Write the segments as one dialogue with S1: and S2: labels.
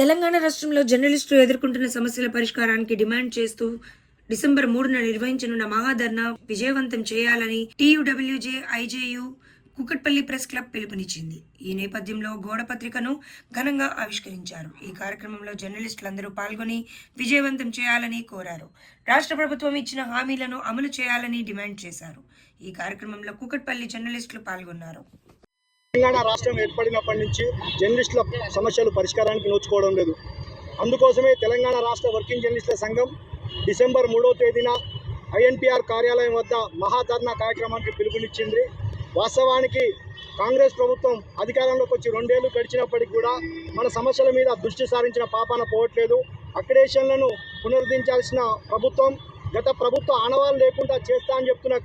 S1: తెలంగాణ రాష్ట్రంలో జర్నలిస్టులు ఎదుర్కొంటున్న సమస్యల పరిష్కారానికి డిమాండ్ చేస్తూ డిసెంబర్ మూడున నిర్వహించనున్న మహాధర్నా విజయవంతం చేయాలని TUWJ IJU Kukatpally press club పిలుపునిచ్చింది. ఈ నేపథ్యంలో గోడ పత్రికను ఘనంగా ఆవిష్కరించారు. ఈ కార్యక్రమంలో జర్నలిస్టులందరూ పాల్గొని విజయవంతం చేయాలని కోరారు. రాష్ట్ర ప్రభుత్వం ఇచ్చిన హామీలను అమలు చేయాలని డిమాండ్ చేశారు. ఈ కార్యక్రమంలో కుకట్పల్లి జర్నలిస్టులు పాల్గొన్నారు.
S2: తెలంగాణ రాష్ట్రం ఏర్పడినప్పటి నుంచి జర్నలిస్టుల సమస్యలు పరిష్కారానికి నోచుకోవడం లేదు. అందుకోసమే తెలంగాణ రాష్ట్ర వర్కింగ్ జర్నలిస్టుల సంఘం డిసెంబర్ మూడో తేదీన ఐఎన్పిఆర్ కార్యాలయం వద్ద మహాధర్నా కార్యక్రమానికి పిలుపునిచ్చింది. వాస్తవానికి కాంగ్రెస్ ప్రభుత్వం అధికారంలోకి వచ్చి రెండేళ్ళు గడిచినప్పటికీ కూడా మన సమస్యల మీద దృష్టి సారించిన పాపాన పోవట్లేదు. అక్రిడేషన్లను పునరుద్ధరించాల్సిన ప్రభుత్వం గత ప్రభుత్వ ఆనవాలు లేకుండా చేస్తా అని చెప్తున్న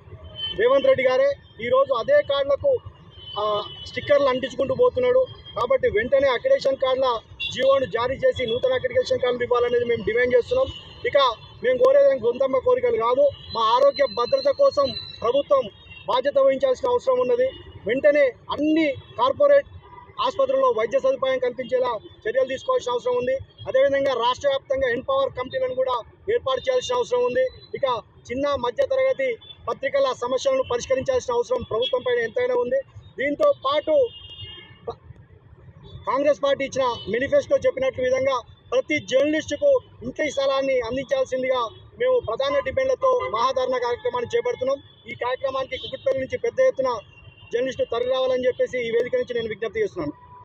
S2: రేవంత్ రెడ్డి గారే ఈరోజు అదే కార్డులకు స్టిక్కర్లు అంటించుకుంటూ పోతున్నాడు. కాబట్టి వెంటనే అక్రిడేషన్ కార్డుల జీవోను జారీ చేసి నూతన అక్రిడేషన్ కార్డులు ఇవ్వాలనేది మేము డిమాండ్ చేస్తున్నాం. ఇక మేము కోరేది గొంతమ్మ కోరికలు కాదు మా ఆరోగ్య భద్రత కోసం ప్రభుత్వం బాధ్యత వహించాల్సిన అవసరం ఉన్నది. వెంటనే అన్ని కార్పొరేట్ ఆసుపత్రుల్లో వైద్య సదుపాయం కల్పించేలా చర్యలు తీసుకోవాల్సిన అవసరం ఉంది. అదేవిధంగా రాష్ట్ర వ్యాప్తంగా ఎన్పవర్ కమిటీలను కూడా ఏర్పాటు చేయాల్సిన అవసరం ఉంది. ఇక చిన్న మధ్య తరగతి పత్రికల సమస్యలను పరిష్కరించాల్సిన అవసరం ప్రభుత్వం పైన ఎంతైనా ఉంది. దీంతో పాటు కాంగ్రెస్ పార్టీ ఇచ్చిన మేనిఫెస్టో చెప్పినట్లు విధంగా ప్రతి జర్నలిస్టుకు ఇంటి స్థలాన్ని అందించాల్సిందిగా మేము ప్రధాన డిమాండ్లతో మహాధారణ కార్యక్రమాన్ని చేపడుతున్నాం. ఈ కార్యక్రమానికి కుకుట్పల్లి నుంచి పెద్ద ఎత్తున జర్నలిస్టు తరలి రావాలని చెప్పేసి ఈ వేదిక నుంచి నేను విజ్ఞప్తి చేస్తున్నాను.